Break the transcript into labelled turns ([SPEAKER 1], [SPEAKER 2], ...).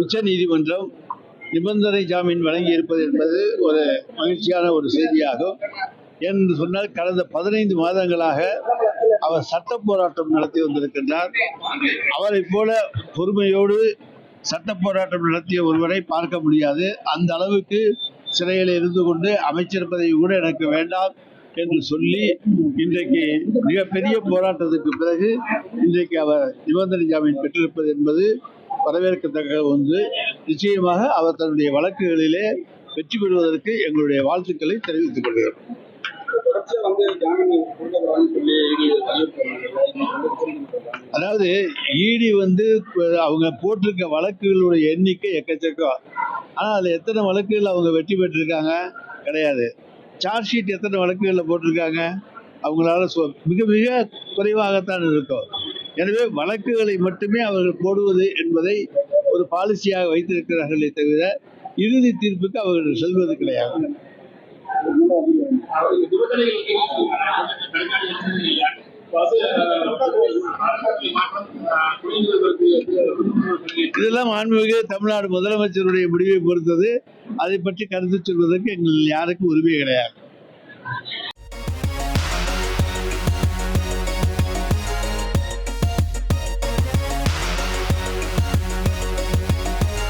[SPEAKER 1] உச்ச நீதிமன்றம் நிபந்தனை ஜாமீன் வழங்கி இருப்பது என்பது ஒரு மகிழ்ச்சியான ஒரு செய்தியாகும். என்று சொன்னால் கடந்த பதினைந்து மாதங்களாக அவர் சட்ட போராட்டம் நடத்தி வந்திருக்கின்றார். அவரைப் போல பொறுமையோடு சட்ட போராட்டம் நடத்திய ஒருவரை பார்க்க முடியாது. அந்த அளவுக்கு சிறையில் இருந்து கொண்டு அமைச்சர் பதவி கூட எனக்கு வேண்டாம் என்று சொல்லி இன்றைக்கு மிகப்பெரிய போராட்டத்துக்கு பிறகு இன்றைக்கு அவர் நிபந்தனை ஜாமீன் பெற்றிருப்பது என்பது வரவேற்கத்தக்க ஒன்று. நிச்சயமாக அவர் தன்னுடைய வழக்குகளிலே வெற்றி பெறுவதற்கு எங்களுடைய வாழ்த்துக்களை தெரிவித்துக் கொள்கிறோம். அதாவது இடி வந்து அவங்க போட்டிருக்க வழக்குகளுடைய எண்ணிக்கை எக்கச்சக்கம் ஆனால் அதில் எத்தனை வழக்குகள் அவங்க வெற்றி பெற்றிருக்காங்க? கிடையாது. சார்ஜ் ஷீட் எத்தனை வழக்குகளில் போட்டிருக்காங்க? அவங்களால சொ- மிக மிக குறைவாகத்தான் இருக்கும். எனவே வழக்குகளை மட்டுமே அவர்கள் போடுவது என்பதை ஒரு பாலிசியாக வைத்திருக்கிறார்களே தவிர இறுதி தீர்ப்புக்கு அவர்கள் செல்வது கிடையாது. இதெல்லாம் ஆன்மீக தமிழ்நாடு முதலமைச்சருடைய முடிவை பொறுத்தது. அதை பற்றி கருத்து சொல்வதற்கு எங்கள் யாருக்கும் உரிமை கிடையாது.